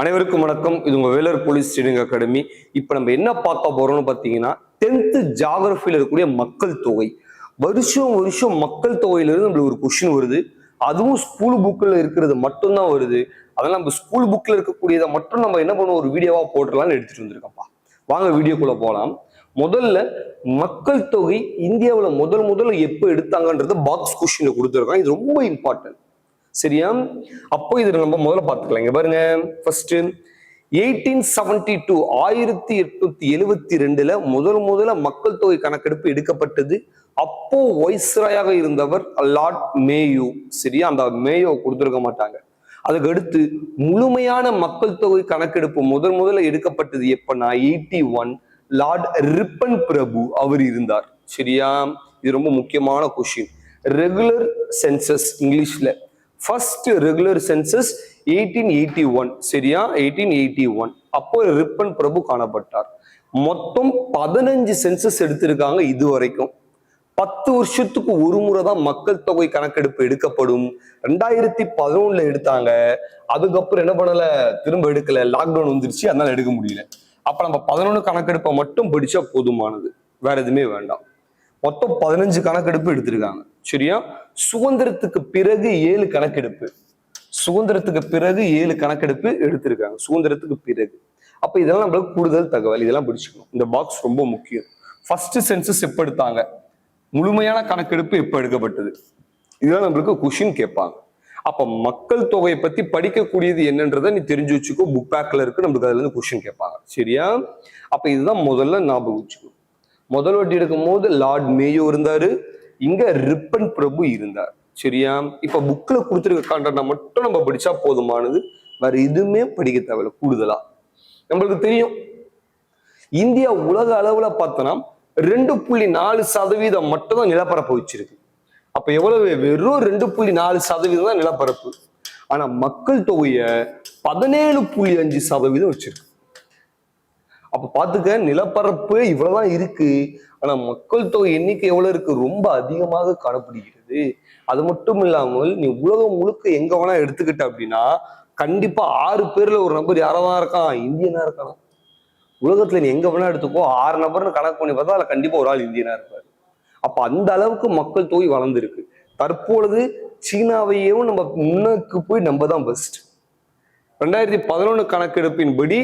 அனைவருக்கும் வணக்கம். இது உங்க வேலர் போலீஸ் ட்ரைனிங் அகாடமி. இப்போ நம்ம என்ன பார்க்க போறோம்னு பார்த்தீங்கன்னா டென்த்து ஜாகிரஃபியில் இருக்கக்கூடிய மக்கள் தொகை. வருஷம் வருஷம் மக்கள் தொகையிலிருந்து நம்மளுக்கு ஒரு கொஷின் வருது. அதுவும் ஸ்கூல் புக்கில் இருக்கிறது மட்டும்தான் வருது. அதெல்லாம் நம்ம ஸ்கூல் புக்கில் இருக்கக்கூடியதை மட்டும் நம்ம என்ன பண்ணுவோம்? ஒரு வீடியோவா போட்டுடலாம்னு எடுத்துட்டு வந்திருக்கோம்ப்பா வாங்க வீடியோக்குள்ள போகலாம் முதல்ல மக்கள் தொகை இந்தியாவில் முதல் முதல்ல எப்போ எடுத்தாங்கன்றது பாக்ஸ் கொஷினில் கொடுத்துருக்காங்க. இது ரொம்ப இம்பார்ட்டன்ட் சரியா? அப்போ இது நம்ம முதல்ல பார்த்துக்கலாம். இங்க பாருங்க. ஃபர்ஸ்ட் எயிட்டீன் செவன்டி டூ ஆயிரத்தி எட்நூத்தி எழுவத்தி ரெண்டுல முதல் முதல்ல மக்கள் தொகை கணக்கெடுப்பு எடுக்கப்பட்டது. அப்போ வைஸ்ராயாக இருந்தவர் லார்ட் மேயோ. சரியா? அந்த மேயோ கொடுத்துருக்க மாட்டாங்க. அதுக்கு அடுத்து முழுமையான மக்கள் தொகை கணக்கெடுப்பு முதல் முதல்ல எடுக்கப்பட்டது எப்பன்னா எயிட்டி ஒன் லார்ட் ரிப்பன் பிரபு அவர் இருந்தார். சரியா? இது ரொம்ப முக்கியமான கொஷின் ரெகுலர் சென்சஸ் இங்கிலீஷ்ல first regular census eighteen eighty one சரியா? எயிட்டீன் எயிட்டி ஒன் அப்போ ரிப்பன் பிரபு காணப்பட்டார். மொத்தம் பதினஞ்சு சென்சஸ் எடுத்திருக்காங்க இது வரைக்கும் பத்து வருஷத்துக்கு ஒரு முறை தான் மக்கள் தொகை கணக்கெடுப்பு எடுக்கப்படும். ரெண்டாயிரத்தி பதினொன்னுல எடுத்தாங்க. அதுக்கப்புறம் என்ன பண்ணல? திரும்ப எடுக்கல. லாக்டவுன் வந்துருச்சு. அதனால எடுக்க முடியல. அப்ப நம்ம பதினொன்னு கணக்கெடுப்பை மட்டும் படிச்சா போதுமானது. வேற எதுவுமே வேண்டாம். மொத்தம் பதினஞ்சு கணக்கெடுப்பு எடுத்திருக்காங்க. சரியா சுதந்திரத்துக்கு பிறகு ஏழு கணக்கெடுப்பு. சுதந்திரத்துக்கு பிறகு ஏழு கணக்கெடுப்பு எடுத்திருக்காங்க. சுதந்திரத்துக்கு பிறகு. அப்ப இதெல்லாம் நம்மளுக்கு கூடுதல் தகவல். இதெல்லாம் பிடிச்சிக்கணும். இந்த பாக்ஸ் ரொம்ப முக்கியம். ஃபர்ஸ்ட் சென்சஸ் எப்ப எடுத்தாங்க? முழுமையான கணக்கெடுப்பு எப்ப எடுக்கப்பட்டது? இதெல்லாம் நம்மளுக்கு கொஷின் கேட்பாங்க. அப்ப மக்கள் தொகையை பத்தி படிக்கக்கூடியது என்னன்றதை நீ தெரிஞ்சு வச்சுக்கோ. புக் பேக்ல இருக்கு. நம்மளுக்கு அதுல இருந்து கொஷின் கேட்பாங்க. சரியா? அப்ப இதுதான் முதல்ல ஞாபகம் வச்சுக்கணும். முதல் வாட்டி எடுக்கும் போது லார்ட் மேயோ இருந்தாரு. இங்க ரிப்பன் பிரபு இருந்தார். சரியா? இப்ப புக்ல கொடுத்துருக்க கான்டென்ட்டை மட்டும் நம்ம படிச்சா போதுமானது. வேற எதுவுமே படிக்க தேவையில்ல கூடுதலா. நம்மளுக்கு தெரியும். இந்தியா உலக அளவுல பார்த்தோம்னா ரெண்டு புள்ளி நாலு சதவீதம் மட்டும் தான் நிலப்பரப்பு வச்சிருக்கு. அப்ப எவ்வளவு? வெறும் ரெண்டு புள்ளி நாலு சதவீதம் தான் நிலப்பரப்பு. ஆனா மக்கள் தொகைய பதினேழு புள்ளி அஞ்சு சதவீதம் வச்சிருக்கு. அப்ப பாத்துக்க நிலப்பரப்பு இவ்வளவுதான் இருக்கு. ஆனா மக்கள் தொகை எண்ணிக்கை எவ்வளவு இருக்கு? ரொம்ப அதிகமாக காணப்படுகிறது. அது மட்டும் இல்லாமல் நீ உலகம் முழுக்க எங்க வேணா எடுத்துக்கிட்ட அப்படின்னா கண்டிப்பா ஆறு பேர்ல ஒரு நபர் யாராவது இருக்கான்? இந்தியனா இருக்கான். உலகத்துல நீ எங்க வேணா எடுத்துக்கோ. ஆறு நபர்னு கணக்கு பண்ணி பார்த்தா அதுல கண்டிப்பா ஒரு ஆள் இந்தியனா இருப்பாரு. அப்ப அந்த அளவுக்கு மக்கள் தொகை வளர்ந்துருக்கு. தற்பொழுது சீனாவையும் நம்ம முன்னுக்கு போய் நம்ம தான் பெஸ்ட் ரெண்டாயிரத்தி பதினொன்று கணக்கெடுப்பின்படி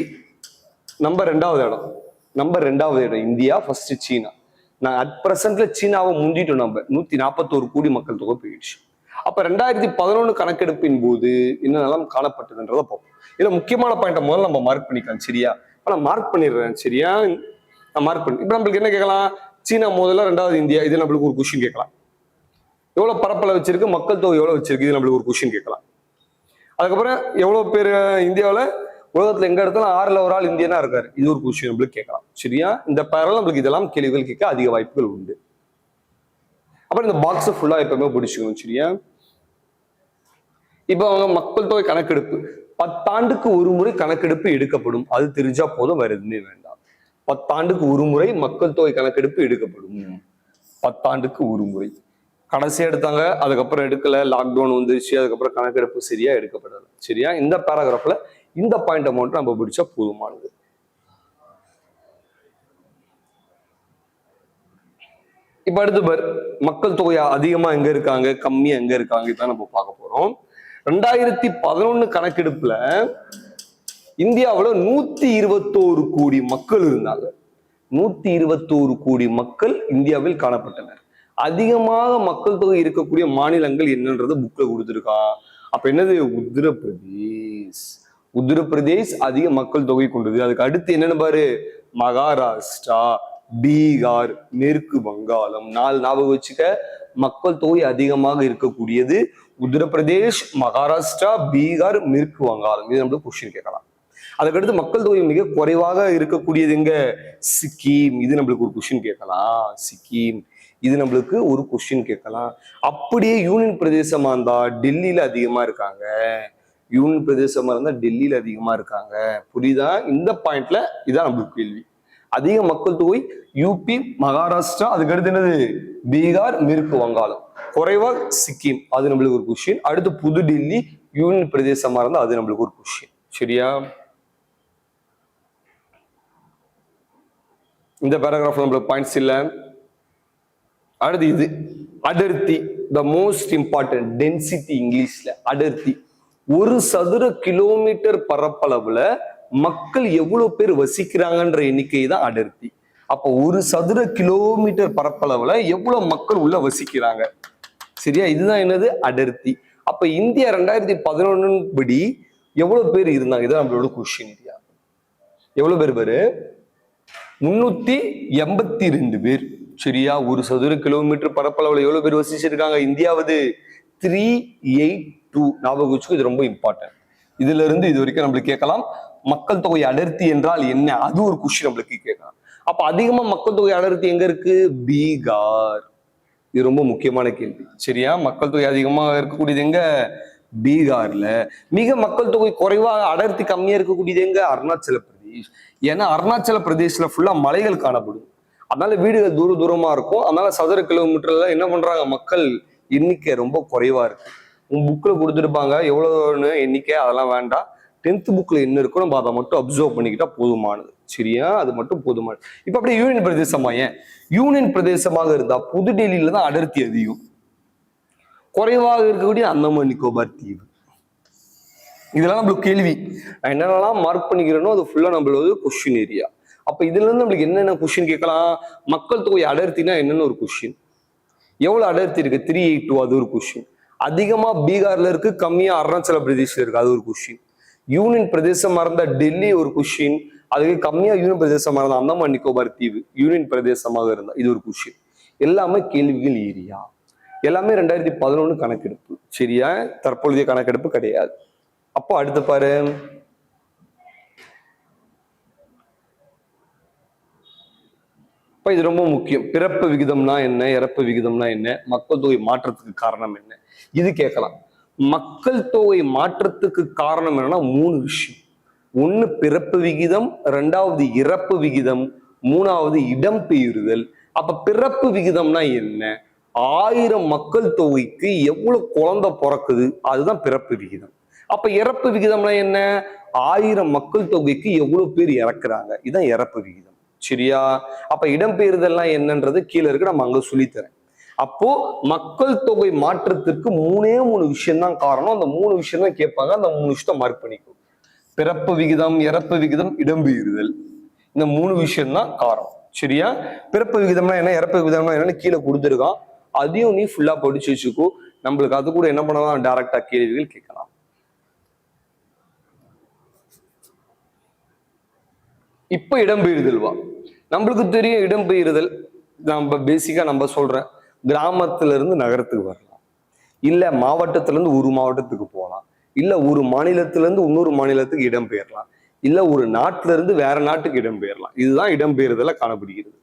நம்ம ரெண்டாவது இடம். நம்ம ரெண்டாவது இடம் இந்தியா ஃபர்ஸ்ட் சீனா. நான் அட் பிரசன்ட்ல சீனாவை முந்திட்டோம் நம்ம. நூத்தி நாற்பத்தோரு கோடி மக்கள் தொகை போயிடுச்சு. அப்ப ரெண்டாயிரத்தி பதினொன்று கணக்கெடுப்பின் போது என்னென்னலாம் காணப்பட்டதுன்றத பார்ப்போம். இதுல முக்கியமான பாயிண்ட்டை முதல்ல நம்ம மார்க் பண்ணிக்கலாம் சரியா? இப்ப நான் மார்க் பண்ணிடுறேன் சரியா? நான் மார்க் பண்ணி இப்ப நம்மளுக்கு என்ன கேட்கலாம்? சீனா முதல்ல ரெண்டாவது இந்தியா இது நம்மளுக்கு ஒரு கொஷின் கேட்கலாம். எவ்வளவு பரப்பளவு வச்சிருக்கு மக்கள் தொகை எவ்வளவு வச்சிருக்கு இது நம்மளுக்கு ஒரு கொஷின் கேட்கலாம். அதுக்கப்புறம் எவ்வளவு பேர் இந்தியாவில்? உலகத்துல எங்க இடத்துல ஆறுல ஒரு ஆள் இந்தியனா இருக்காரு. இது ஒரு கொஸ்டின் நம்மளுக்கு கேட்கலாம். சரியா? இந்த பேரல நம்மளுக்கு இதெல்லாம் கேள்விகள் கேட்க அதிக வாய்ப்புகள் உண்டு. அப்புறம் இந்த பாக்ஸ் ஃபுல்லா எப்பவுமே பிடிச்சிக்கணும். சரியா? இப்போ அவங்க மக்கள் தொகை கணக்கெடுப்பு. பத்தாண்டுக்கு ஒரு முறை கணக்கெடுப்பு எடுக்கப்படும். அது தெரிஞ்சா போதும் வேற எதுவுமே வேண்டாம். பத்தாண்டுக்கு ஒரு முறை மக்கள் தொகை கணக்கெடுப்பு எடுக்கப்படும். பத்தாண்டுக்கு ஒரு முறை. கடைசியா எடுத்தாங்க அதுக்கப்புறம் எடுக்கல. லாக்டவுன் வந்துருச்சு அதுக்கப்புறம் கணக்கெடுப்பு சரியா எடுக்கப்படல. சரியா? இந்த பேராகிராஃப்ல இந்த பாயிண்ட் அமௌண்ட் நம்ம பிடிச்சா போதுமானது. இப்ப அடுத்து பார் மக்கள் தொகை அதிகமா எங்க இருக்காங்க கம்மியா எங்க இருக்காங்க தான் நம்ம பார்க்க போறோம். ரெண்டாயிரத்தி பதினொன்னு கணக்கெடுப்புல இந்தியாவுல நூத்தி இருபத்தோரு கோடி மக்கள் இருந்தாங்க. நூத்தி இருபத்தோரு கோடி மக்கள் இந்தியாவில் காணப்பட்டனர். அதிகமாக மக்கள் தொகை இருக்கக்கூடிய மாநிலங்கள் என்னன்றது புக்ல கொடுத்துருக்கா. அப்ப என்னது உத்தரப்பிரதேஷ். உத்தரப்பிரதேஷ் அதிக மக்கள் தொகை கொண்டது. அதுக்கு அடுத்து என்னன்னு பாரு? மகாராஷ்டிரா பீகார் மேற்கு வங்காளம். நாலு ஞாபகம் வச்சுக்க. மக்கள் தொகை அதிகமாக இருக்கக்கூடியது உத்தரப்பிரதேஷ் மகாராஷ்டிரா பீகார் மேற்கு வங்காளம். இது நம்மளுக்கு கொஸ்டின் கேட்கலாம். அதுக்கடுத்து மக்கள் தொகை மிக குறைவாக இருக்கக்கூடியது எங்க? சிக்கிம். இது நம்மளுக்கு ஒரு கொஸ்டின் கேட்கலாம். சிக்கிம். இது நம்மளுக்கு ஒரு கொஸ்டின் கேட்கலாம். அப்படியே யூனியன் பிரதேசமா இருந்தா டெல்லியில அதிகமா இருக்காங்க. யூனியன் பிரதேசமா இருந்தால் டெல்லியில அதிகமா இருக்காங்க. புரியுதா? இந்த பாயிண்ட்ல இதான் நம்மளுக்கு கேள்வி. அதிக மக்கள் தொகை யூபி மகாராஷ்டிரா அதுக்கடுத்து என்னது? பீகார் மேற்கு வங்காளம். குறைவா சிக்கிம். அது நம்மளுக்கு ஒரு கொஷின் அடுத்து புதுடெல்லி யூனியன் பிரதேசமா இருந்தால் அது நம்மளுக்கு ஒரு கொஷின் சரியா? இந்த பேராகிராஃப் நம்மளுக்கு பாயிண்ட்ஸ் இல்லை. அடுத்து இது. அடர்த்தி. த மோஸ்ட் இம்பார்ட்டன்ட் டென்சிட்டி இங்கிலீஷ்ல. அடர்த்தி. ஒரு சதுர கிலோமீட்டர் பரப்பளவுல மக்கள் எவ்வளவு பேர் வசிக்கிறாங்கன்ற எண்ணிக்கை தான் அடர்த்தி. அப்ப ஒரு சதுர கிலோமீட்டர் பரப்பளவுல எவ்வளவு மக்கள் உள்ள வசிக்கிறாங்க? சரியா? இதுதான் என்னது? அடர்த்தி. அப்ப இந்தியா ரெண்டாயிரத்தி பதினொன்னு படி எவ்வளவு பேர் இருந்தாங்க? இதான் நம்மளோட கொஸ்டின் இந்தியா எவ்வளவு பேர் பேரு? முன்னூத்தி எண்பத்தி ரெண்டு பேர். சரியா? ஒரு சதுர கிலோமீட்டர் பரப்பளவுல எவ்வளவு பேர் வசிச்சிருக்காங்க? இந்தியாவது த்ரீ எயிட் டூ ஞாபகம் வச்சுக்கோ இது ரொம்ப இம்பார்ட்டன்ட் இதுல இருந்து இது வரைக்கும் நம்மளுக்கு கேட்கலாம் மக்கள் தொகை அடர்த்தி என்றால் என்ன? அது ஒரு கொஸ்டின் நம்மளுக்கு கேட்கலாம். அப்ப அதிகமா மக்கள் தொகை அடர்த்தி எங்க இருக்கு? பீகார். இது ரொம்ப முக்கியமான கேள்வி. சரியா? மக்கள் தொகை அதிகமா இருக்கக்கூடியது எங்க? பீகார்ல. மிக மக்கள் தொகை குறைவா அடர்த்தி கம்மியா இருக்கக்கூடியது எங்க? அருணாச்சல பிரதேஷ். ஏன்னா அருணாச்சல பிரதேஷ்ல ஃபுல்லா மலைகள் காணப்படும். அதனால வீடுகள் தூர தூரமா இருக்கும். அதனால சதுர கிலோமீட்டர்ல என்ன பண்றாங்க மக்கள்? எண்ணிக்கை ரொம்ப குறைவா இருக்கு. உன் புக்கில் கொடுத்துருப்பாங்க. எவ்வளோன்னு எண்ணிக்கை அதெல்லாம் வேண்டாம். டென்த் புக்கில் என்ன இருக்கோ நம்ம அதை மட்டும் அப்சர்வ் பண்ணிக்கிட்டா போதுமானது. சரியா? அது மட்டும் போதுமானது. இப்போ அப்படியே யூனியன் பிரதேசமா ஏன்? யூனியன் பிரதேசமாக இருந்தால் புதுடெல்லியில தான் அடர்த்தி அதிகம். குறைவாக இருக்கக்கூடிய அந்தமான் நிக்கோபார் தீவு. இதெல்லாம் நம்மளுக்கு கேள்வி. என்னென்னலாம் மார்க் பண்ணிக்கிறேனோ அது ஃபுல்லாக நம்மளோட கொஷின் ஏரியா அப்போ இதுல இருந்து நம்மளுக்கு என்னென்ன கொஷின் கேட்கலாம்? மக்கள் தொகை அடர்த்தினா என்னென்னு ஒரு கொஷின் எவ்வளோ அடர்த்தி இருக்கு? த்ரீ எயிட் டூ அது ஒரு கொஷின் அதிகமா பீகார்ல இருக்கு கம்மியா அருணாச்சல பிரதேஷ்ல இருக்கு. அது ஒரு கொஸ்டின் யூனியன் பிரதேசமா மறந்த டெல்லி ஒரு கொஸ்டின் அதுக்கு கம்மியா யூனியன் பிரதேசமா இருந்தா அந்தமான் நிக்கோபார் தீவு யூனியன் பிரதேசமாக இருந்தா இது ஒரு கொஸ்டின் எல்லாமே கேள்விகள் ஏரியா. எல்லாமே ரெண்டாயிரத்தி பதினொன்னு கணக்கெடுப்பு. சரியா? தற்பொழுதைய கணக்கெடுப்பு கிடையாது. அப்போ அடுத்து பாரு. இப்போ இது ரொம்ப முக்கியம். பிறப்பு விகிதம்னா என்ன? இறப்பு விகிதம்னா என்ன? மக்கள் தொகை மாற்றத்துக்கு காரணம் என்ன? இது கேட்கலாம். மக்கள் தொகை மாற்றத்துக்கு காரணம் என்னன்னா மூணு விஷயம். ஒண்ணு பிறப்பு விகிதம் ரெண்டாவது இறப்பு விகிதம் மூணாவது இடம்பெயர்தல் அப்ப பிறப்பு விகிதம்னா என்ன? ஆயிரம் மக்கள் தொகைக்கு எவ்வளவு குழந்தை பிறக்குது? அதுதான் பிறப்பு விகிதம். அப்ப இறப்பு விகிதம்னா என்ன? ஆயிரம் மக்கள் தொகைக்கு எவ்வளவு பேர் இறக்குறாங்க? இதுதான் இறப்பு விகிதம். சரியா. அப்ப இடம்பெயர்தல்லாம் என்னன்றது கீழே இருக்கு நம்ம அங்க சொல்லித்தரேன். அப்போ மக்கள் தொகை மாற்றத்திற்கு மூணே மூணு விஷயம் தான் காரணம். அந்த மூணு விஷயம் தான் கேட்பாங்க. அந்த மூணு விஷயத்த மார்க் பண்ணிக்கும் பிறப்பு விகிதம் இறப்பு விகிதம் இடம்பெயர்தல். இந்த மூணு விஷயம் தான் காரணம். சரியா? பிறப்பு விகிதம்னா என்ன? இறப்பு விகிதம்னா என்னன்னு கீழே கொடுத்துருக்கான். அதையும் நீ ஃபுல்லா படிச்சு வச்சுக்கோ. நம்மளுக்கு அது கூட என்ன பண்ணலாம்? டைரக்டா கேள்விகள் கேட்கலாம். இப்ப இடம்பெயர்தல் வா. நம்மளுக்கு தெரியும் இடம்பெயர்தல் நம்ம பேசிக்கா நம்ம சொல்றேன். கிராமத்துல இருந்து நகரத்துக்கு வரலாம். இல்ல மாவட்டத்துல இருந்து ஒரு மாவட்டத்துக்கு போகலாம். இல்ல ஒரு மாநிலத்துல இருந்து இன்னொரு மாநிலத்துக்கு இடம்பெயரலாம் இல்ல ஒரு நாட்டுல இருந்து வேற நாட்டுக்கு இடம்பெயரலாம் இதுதான் இடம்பெயர்தல காணப்படுகிறது.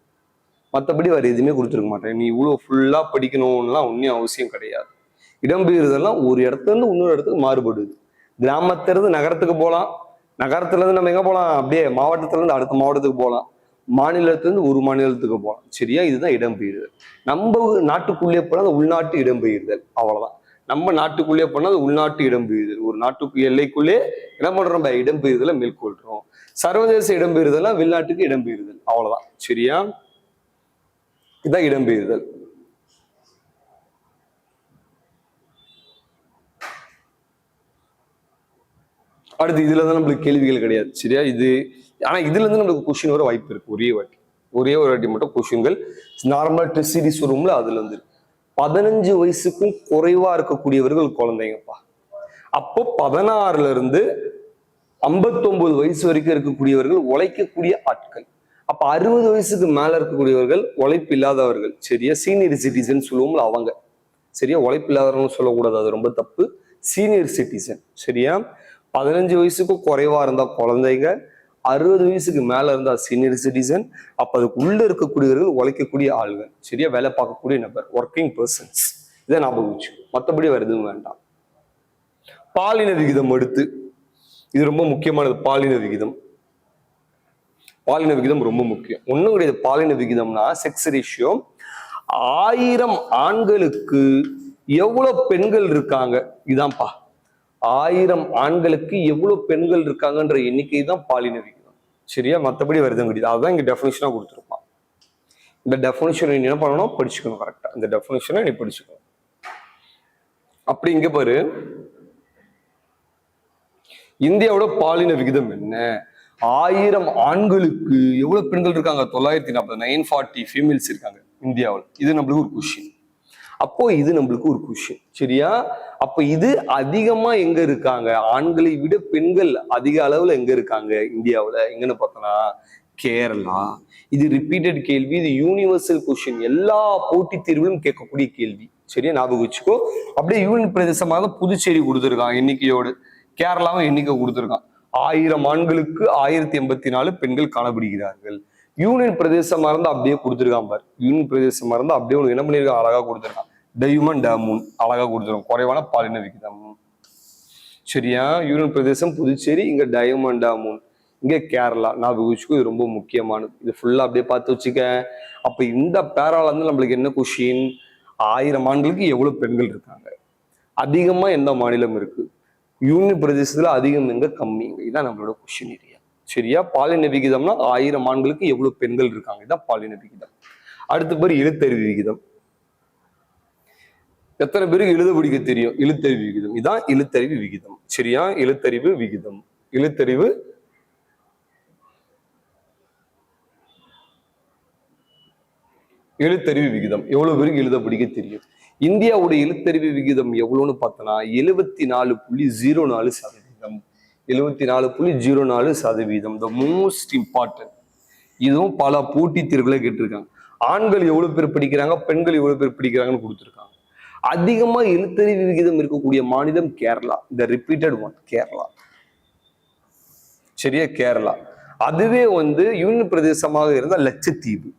மற்றபடி வேற எதுவுமே கொடுத்துருக்க மாட்டேன். நீ இவ்வளோ ஃபுல்லா படிக்கணும்லாம் ஒன்றும் அவசியம் கிடையாது. இடம்பெயர்தெல்லாம் ஒரு இடத்துல இருந்து இன்னொரு இடத்துக்கு மாறுபடுது. கிராமத்துல இருந்து நகரத்துக்கு போகலாம். நகரத்துல இருந்து நம்ம எங்க போகலாம் அப்படியே மாவட்டத்துல இருந்து அடுத்த மாவட்டத்துக்கு போகலாம் மாநிலத்துல இருந்து ஒரு மாநிலத்துக்கு போகலாம் சரியா? இதுதான் இடம்பெயர்தல். நம்ம நாட்டுக்குள்ளே போனால் உள்நாட்டு இடம்பெயர்தல். அவ்வளவுதான். நம்ம நாட்டுக்குள்ளே போனால் அது உள்நாட்டு இடம்பெயர்தல். ஒரு நாட்டுக்கு எல்லைக்குள்ளே என்ன பண்ணுறோம் நம்ம இடம்பெயர்தலை மேற்கொள்றோம். சர்வதேச இடம்பெயர்தலாம் வெளிநாட்டுக்கு இடம்பெயர்தல். அவ்வளவுதான். சரியா? இதான் இடம்பெயர்தல். அடுத்து இதுல தான் நம்மளுக்கு கேள்விகள் கிடையாது சரியா? இது ஆனா இதுல இருந்து நம்மளுக்கு கொஸ்டின் வர வாய்ப்பு இருக்கு ஒரே வாட்டி. ஒரே ஒரு வாட்டி மட்டும் கொஸ்டின்கள் நார்மலா டெஸ்ட் சீரிஸ் வரும்ல அதுல இருந்து பதினஞ்சு வயசுக்கும் குறைவா இருக்கக்கூடியவர்கள் குழந்தைங்கப்பா. அப்போ பதினாறுல இருந்து ஐம்பத்தொன்பது வயசு வரைக்கும் இருக்கக்கூடியவர்கள் உழைக்கக்கூடிய ஆட்கள். அப்ப அறுபது வயசுக்கு மேல இருக்கக்கூடியவர்கள் உழைப்பு இல்லாதவர்கள் சரியா? சீனியர் சிட்டிசன் சொல்லுவோம்ல அவங்க சரியா? உழைப்பு இல்லாதவர்கள் சொல்லக்கூடாது அது ரொம்ப தப்பு. சீனியர் சிட்டிசன் சரியா? பதினஞ்சு வயசுக்கும் குறைவா இருந்தா குழந்தைங்க அறுபது வயசுக்கு மேல இருந்தா சீனியர் சிட்டிசன் அப்ப அதுக்கு உள்ள இருக்கக்கூடியவர்கள் உழைக்கக்கூடிய ஆள்கள் சரியா? வேலை பார்க்கக்கூடிய நபர் ஒர்க்கிங் பர்சன்ஸ் இதை ஞாபகம் வச்சு மற்றபடி வேற எதுவும் வேண்டாம். பாலின விகிதம் அடுத்து இது ரொம்ப முக்கியமானது பாலின விகிதம். பாலின விகிதம் ரொம்ப முக்கியம். ஒன்றும் கிடையாது பாலின விகிதம்னா செக்ஸ் ரேஷியோ ஆயிரம் ஆண்களுக்கு எவ்வளவு பெண்கள் இருக்காங்க? இதான்ப்பா. ஆயிரம் ஆண்களுக்கு எவ்வளவு பெண்கள் இருக்காங்கன்ற எண்ணிக்கை தான் பாலின விகிதம் சரியா மற்றபடி வருதம் கிடையாது. அதுதான் இங்க டெஃபினேஷனா கொடுத்துருப்பான். இந்த டெஃபினேஷன் நீ என்ன பண்ணணும்? படிச்சுக்கணும் கரெக்டா இந்த டெஃபினேஷனை நீ படிச்சுக்கணும். அப்படி இங்க பாரு. இந்தியாவோட பாலின விகிதம் என்ன? ஆயிரம் ஆண்களுக்கு எவ்வளவு பெண்கள் இருக்காங்க? தொள்ளாயிரத்தி நாற்பது நைன் ஃபார்ட்டி ஃபீமேல்ஸ் இருக்காங்க இந்தியாவில். இது நம்மளுக்கு ஒரு கொஷின் அப்போ இது நம்மளுக்கு ஒரு கொஷின் சரியா? அப்ப இது அதிகமா எங்க இருக்காங்க? ஆண்களை விட பெண்கள் அதிக அளவுல எங்க இருக்காங்க இந்தியாவுல? எங்கன்னு பார்த்தோம்னா கேரளா. இது ரிப்பீட்டட் கேள்வி. இது யூனிவர்சல் கொஷின் எல்லா போட்டித் தேர்விலும் கேட்கக்கூடிய கேள்வி. சரியா? ஞாபகம் வச்சுக்கோ. அப்படியே யூனியன் பிரதேசமாக புதுச்சேரி கொடுத்துருக்கான் எண்ணிக்கையோடு. கேரளாவும் எண்ணிக்கை கொடுத்துருக்கான் ஆயிரம் ஆண்களுக்கு ஆயிரத்தி எண்பத்தி நாலு பெண்கள் காணப்படுகிறார்கள். யூனியன் பிரதேசமா இருந்தா அப்படியே கொடுத்துருக்கான் பார். யூனியன் பிரதேசமா இருந்தா அப்படியே உனக்கு என்ன பண்ணிருக்கான் அழகா கொடுத்துருக்கான் டைமன் டேமூன் அழகா கொடுத்துரும் குறைவான பாலின விகிதம் சரியா? யூனியன் பிரதேசம் புதுச்சேரி இங்கே டயமண்ட் டேமூன் இங்கே கேரளா நான் வச்சுக்கோ இது ரொம்ப முக்கியமானது. இது ஃபுல்லாக அப்படியே பார்த்து வச்சுக்க. அப்போ இந்த பேராலேருந்து நம்மளுக்கு என்ன கொஷின் ஆயிரம் ஆண்களுக்கு எவ்வளோ பெண்கள் இருக்காங்க? அதிகமாக எந்த மாநிலம் இருக்கு? யூனியன் பிரதேசத்தில் அதிகம் எங்க கம்மி? இதுதான் நம்மளோட கொஷின் ஏரியா சரியா? பாலின விகிதம்னா ஆயிரம் ஆண்களுக்கு எவ்வளோ பெண்கள் இருக்காங்க? இதான் பாலின விகிதம். அடுத்த பேர் எழுத்தறிவு விகிதம். எத்தனை பேருக்கு எழுத பிடிக்க தெரியும்? எழுத்தறிவு விகிதம். இதான் எழுத்தறிவு விகிதம். சரியா? எழுத்தறிவு விகிதம். எழுத்தறிவு எழுத்தறிவு விகிதம். எவ்வளவு பேருக்கு எழுத பிடிக்க தெரியும்? இந்தியாவுடைய எழுத்தறிவு விகிதம் எவ்வளவுன்னு பார்த்தோன்னா எழுபத்தி நாலு புள்ளி ஜீரோ நாலு சதவீதம். எழுபத்தி நாலு புள்ளி ஜீரோ நாலு சதவீதம். த மோஸ்ட் இம்பார்ட்டன்ட் இதுவும் பல போட்டித் தேர்வுகளை கேட்டிருக்காங்க. ஆண்கள் எவ்வளவு பேர் படிக்கிறாங்க? பெண்கள் எவ்வளவு பேர் படிக்கிறாங்கன்னு கொடுத்துருக்காங்க. அதிகமா எழுத்தறிவு விகிதம் இருக்கக்கூடிய மாநிலம் கேரளா. இந்த ரிப்பீட்டட் ஒன் கேரளா. சரியா? கேரளா. அதுவே வந்து யூனியன் பிரதேசமாக இருந்த லட்சத்தீவு.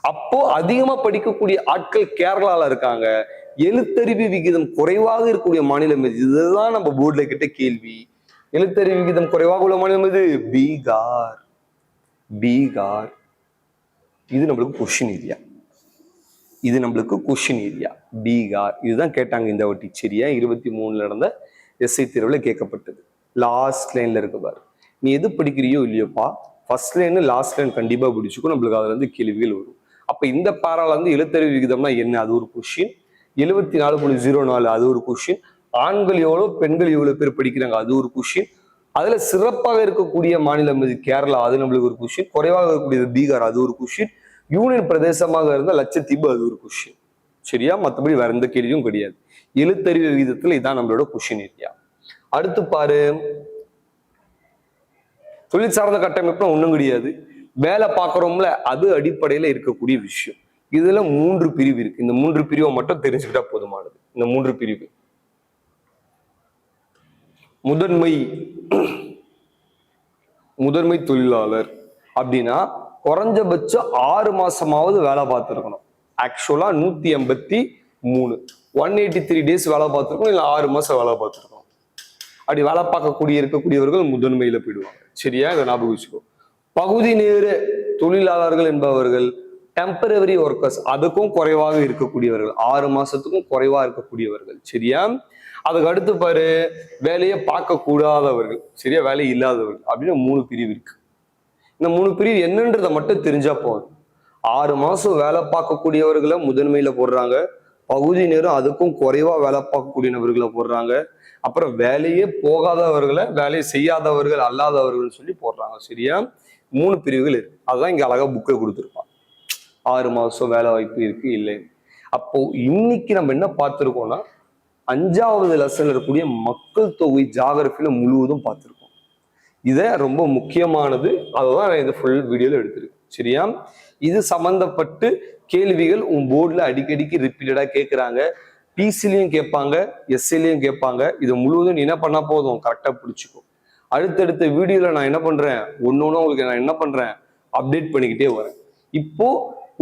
அப்போ அதிகமா படிக்கக்கூடிய ஆட்கள் கேரளால இருக்காங்க. எழுத்தறிவு விகிதம் குறைவாக இருக்கக்கூடிய மாநிலம் எது? இதுதான் நம்ம போர்டுல கிட்ட கேள்வி. எழுத்தறிவு விகிதம் குறைவாக உள்ள மாநிலம் எது? பீகார். பீகார். இது நம்மளுக்கு கொஷின் ஏரியா இது நம்மளுக்கு கொஷின் ஏரியா பீகார் இதுதான் கேட்டாங்க இந்த வாட்டி. சரியா? இருபத்தி மூணுல நடந்த எஸ்ஐ தேர்வில் கேட்கப்பட்டது. லாஸ்ட் லைன்ல இருக்கு பாரு. நீ எது படிக்கிறியோ இல்லையோப்பா ஃபர்ஸ்ட் லைன் லாஸ்ட் லைன் கண்டிப்பாக பிடிச்சிக்கும். நம்மளுக்கு அதுல இருந்து கேள்விகள் வரும். அப்போ இந்த பாரால வந்து எழுத்தறிவு விகிதம்னா என்ன? அது ஒரு கொஷின் எழுபத்தி நாலு புள்ளி ஜீரோ நாலு அது ஒரு கொஷின் ஆண்கள் எவ்வளோ பெண்கள் எவ்வளோ பேர் படிக்கிறாங்க? அது ஒரு கொஷின் அதுல சிறப்பாக இருக்கக்கூடிய மாநிலம் இது கேரளா அது நம்மளுக்கு ஒரு கொஷின் குறைவாக இருக்கக்கூடியது பீகார் அது ஒரு கொஷின் யூனியன் பிரதேசமாக இருந்த லட்சத்தீபு அது ஒரு கொஷின் சரியா? மற்றபடி வேற எந்த கேள்வியும் கிடையாது. எழுத்தறிவு விகிதத்துல இதான் நம்மளோட கொஷின் ஏரியா அடுத்து பாரு. தொழில் சார்ந்த கட்டமைப்புனா ஒன்றும் கிடையாது. வேலை பார்க்குறோம்ல அது அடிப்படையில இருக்கக்கூடிய விஷயம். இதுல மூன்று பிரிவு இருக்கு. இந்த மூன்று பிரிவை மட்டும் தெரிஞ்சுக்கிட்டா போதுமானது. இந்த மூன்று பிரிவு. முதன்மை முதன்மை தொழிலாளர் அப்படின்னா குறைஞ்சபட்சம் ஆறு மாசமாவது வேலை பார்த்துருக்கணும். ஆக்சுவலா நூத்தி எண்பத்தி மூணு. ஒன் எயிட்டி த்ரீ டேஸ் வேலை பார்த்துருக்கணும் இல்லை ஆறு மாசம் வேலை பார்த்துருக்கணும். அப்படி வேலை பார்க்கக்கூடிய இருக்கக்கூடியவர்கள் முதன்மையில போயிடுவாங்க. சரியா? இதை ஞாபகம் வச்சுக்கோ. பகுதி நேர தொழிலாளர்கள் என்பவர்கள் டெம்பரவரி ஒர்க்கர்ஸ் அதுக்கும் குறைவாக இருக்கக்கூடியவர்கள். ஆறு மாசத்துக்கும் குறைவா இருக்கக்கூடியவர்கள். சரியா? அதுக்கு அடுத்து பாரு வேலையை பார்க்க கூடாதவர்கள் சரியா? வேலை இல்லாதவர்கள். அப்படின்னு மூணு பிரிவு இருக்கு. இந்த மூணு பிரிவு என்னன்றதை மட்டும் தெரிஞ்சா போதும். ஆறு மாசம் வேலை பார்க்கக்கூடியவர்களை முதன்மையில போடுறாங்க. பகுதி நேரம் அதுக்கும் குறைவா வேலை பார்க்கக்கூடிய நபர்களை போடுறாங்க. அப்புறம் வேலையே போகாதவர்களை வேலையை செய்யாதவர்கள் அல்லாதவர்கள் சொல்லி போடுறாங்க சரியா? மூணு பிரிவுகள் இருக்கு. அதுதான் இங்க அழகா புக்கில் கொடுத்துருப்பான் ஆறு மாசம் வேலை வாய்ப்பு இருக்கு இல்லை. அப்போ இன்னைக்கு நம்ம என்ன பார்த்துருக்கோம்னா அஞ்சாவது லெசன்ல இருக்கக்கூடிய மக்கள் தொகை ஜாகிரபியில முழுவதும் பார்த்துருக்கோம். இதை ரொம்ப முக்கியமானது. அதை தான் நான் இந்த ஃபுல் வீடியோவில் எடுத்திருக்கேன். சரியா? இது சம்மந்தப்பட்டு கேள்விகள் உன் போர்டில் அடிக்கடிக்கு ரிப்பீட்டடாக கேட்குறாங்க பிசிலையும் கேட்பாங்க எஸ்சிலையும் கேட்பாங்க. இதை முழுவதும் நீ என்ன பண்ணால் போதும்? கரெக்டாக பிடிச்சிக்கும் அடுத்தடுத்த வீடியோவில் நான் என்ன பண்ணுறேன் ஒன்று ஒன்று உங்களுக்கு நான் என்ன பண்ணுறேன் அப்டேட் பண்ணிக்கிட்டே வரேன். இப்போ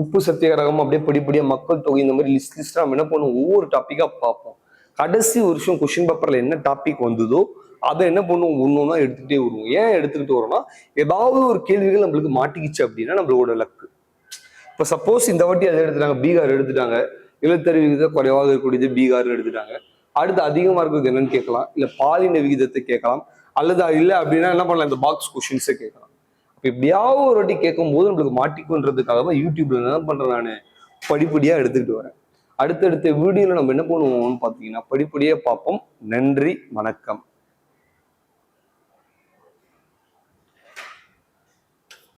உப்பு சத்தியாகிரகம் அப்படியே படிப்படியாக மக்கள் தொகை இந்த மாதிரி லிஸ்ட் லிஸ்ட் நம்ம என்ன பண்ணுவோம்? ஒவ்வொரு டாப்பிக்காக பார்ப்போம். கடைசி வருஷம் கொஷின் பேப்பரில் என்ன டாபிக் வந்ததோ அதை என்ன பண்ணுவோம்? ஒன்று ஒன்றா எடுத்துக்கிட்டே வருவோம். ஏன் எடுத்துக்கிட்டு வரோம்னா ஏதாவது ஒரு கேள்விகள் நம்மளுக்கு மாட்டிக்கிச்சு அப்படின்னா நம்மளோட லக்கு இப்போ சப்போஸ் இந்த வாட்டி அதை எடுத்துட்டாங்க பீகார் எடுத்துட்டாங்க. எழுத்தறிவு விகிதம் குறைவாக இருக்கக்கூடியது பீகார் எடுத்துட்டாங்க. அடுத்து அதிகமா இருக்கிறது என்னன்னு கேட்கலாம். இல்ல பாலின விகிதத்தை கேட்கலாம். அல்லது இல்லை அப்படின்னா என்ன பண்ணலாம்? இந்த பாக்ஸ் கொஷின்ஸை கேட்கலாம். இப்போ எப்படியாவது ஒரு வாட்டி கேட்கும் போது நம்மளுக்கு மாட்டிக்கொன்றதுக்காக தான் யூடியூப்ல என்ன பண்றேன் நான்? படிப்படியா எடுத்துக்கிட்டு வரேன். அடுத்தடுத்த வீடியோல நம்ம என்ன பண்ணுவோம்னு பார்த்தீங்கன்னா படிப்படியாக பார்ப்போம். நன்றி வணக்கம்.